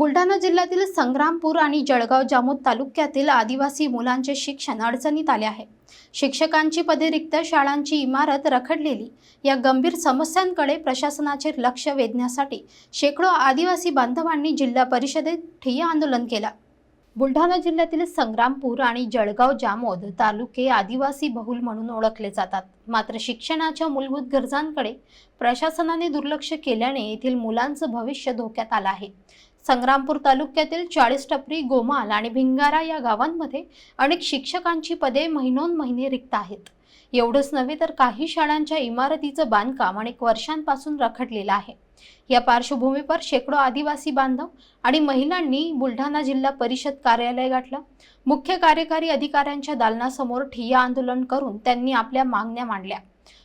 बुलढाणा जिल्ह्यातील संग्रामपूर आणि जळगाव जामोद तालुक्यातील आदिवासी मुलांचे शिक्षण अडचणीत आले आहे. शिक्षकांची पदे रिक्त शाळांची इमारत रखडलेली. या गंभीर समस्यांकडे प्रशासनाचे लक्ष वेधण्यासाठी शेकडो आदिवासी बांधवांनी जिल्हा परिषदेत ठिय्या आंदोलन केलं. बुलढाणा जिल्ह्यातील संग्रामपूर आणि जळगाव जामोद तालुके आदिवासी बहुल म्हणून ओळखले जातात. मात्र शिक्षणाच्या मूलभूत गरजांकडे प्रशासनाने दुर्लक्ष केल्याने येथील मुलांचं भविष्य धोक्यात आलं आहे. संग्रामपूर तालुक्यातील चाळीस टपरी गोमाल आणि भिंगारा या गावांमध्ये अनेक शिक्षकांची पदे महिनोन महिने रिक्त आहेत. एवढंच नव्हे तर काही शाळांच्या इमारतीचं बांधकाम अनेक वर्षांपासून रखडलेलं आहे. या पार्श्वभूमीवर शेकडो आदिवासी बांधव आणि महिलांनी बुलढाणा जिल्हा परिषद कार्यालय गाठलं. मुख्य कार्यकारी अधिकाऱ्यांच्या दालनासमोर ठिय्या आंदोलन करून त्यांनी आपल्या मागण्या मांडल्या.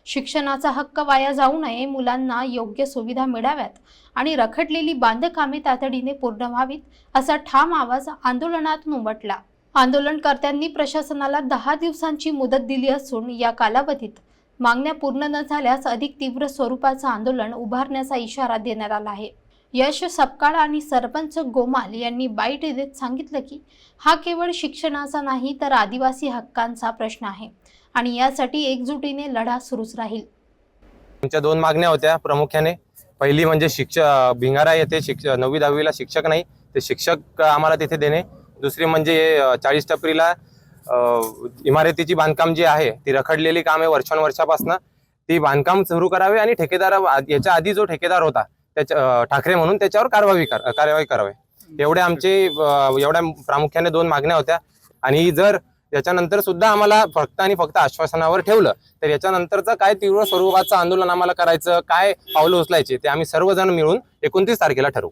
शिक्षणाचा हक्क वाया जाऊ नये मुलांना योग्य सुविधा मिळाव्यात आणि रखडलेली बांधकामे तातडीने पूर्ण व्हावीत असा ठाम आवाज आंदोलनातून उमटला. आंदोलनकर्त्यांनी प्रशासनाला दहा दिवसांची मुदत दिली असून या कालावधीत मागण्या पूर्ण न झाल्यास अधिक तीव्र स्वरूपाचं आंदोलन उभारण्याचा इशारा देण्यात आला आहे. यश सपकाळ आणि सरपंच गोमाल यांनी बाईट देत सांगितलं की हा केवळ शिक्षणाचा नाही तर आदिवासी हक्कांचा प्रश्न आहे आणि यासाठी एकजुटीने लढा सुरूच राहील. आमच्या दोन मागण्या होत्या प्रामुख्याने. पहिली म्हणजे शिक्षक भिंगारा येथे शिक्षक नववी दहावीला शिक्षक नाही ते शिक्षक आम्हाला तिथे देणे. दुसरी म्हणजे चाळीस टपरीला इमारतीची बांधकाम जी आहे ती रखडलेली काम आहे वर्षानुवर्षापासून. ती बांधकाम सुरू करावे आणि ठेकेदार याच्या आधी जो ठेकेदार होता त्याच्या ठाकरे म्हणून त्याच्यावर कारवाई कर कारवाई करावी. एवढे आमचे एवढ्या प्रामुख्याने दोन मागण्या होत्या. आणि जर याच्यानंतर सुद्धा आम्हाला फक्त आणि फक्त आश्वासनावर ठेवलं तर याच्यानंतरचं काय तीव्र स्वरूपाचं आंदोलन आम्हाला करायचं काय पावलं उचलायचे ते आम्ही सर्वजण मिळून एकोणतीस तारखेला ठरवू.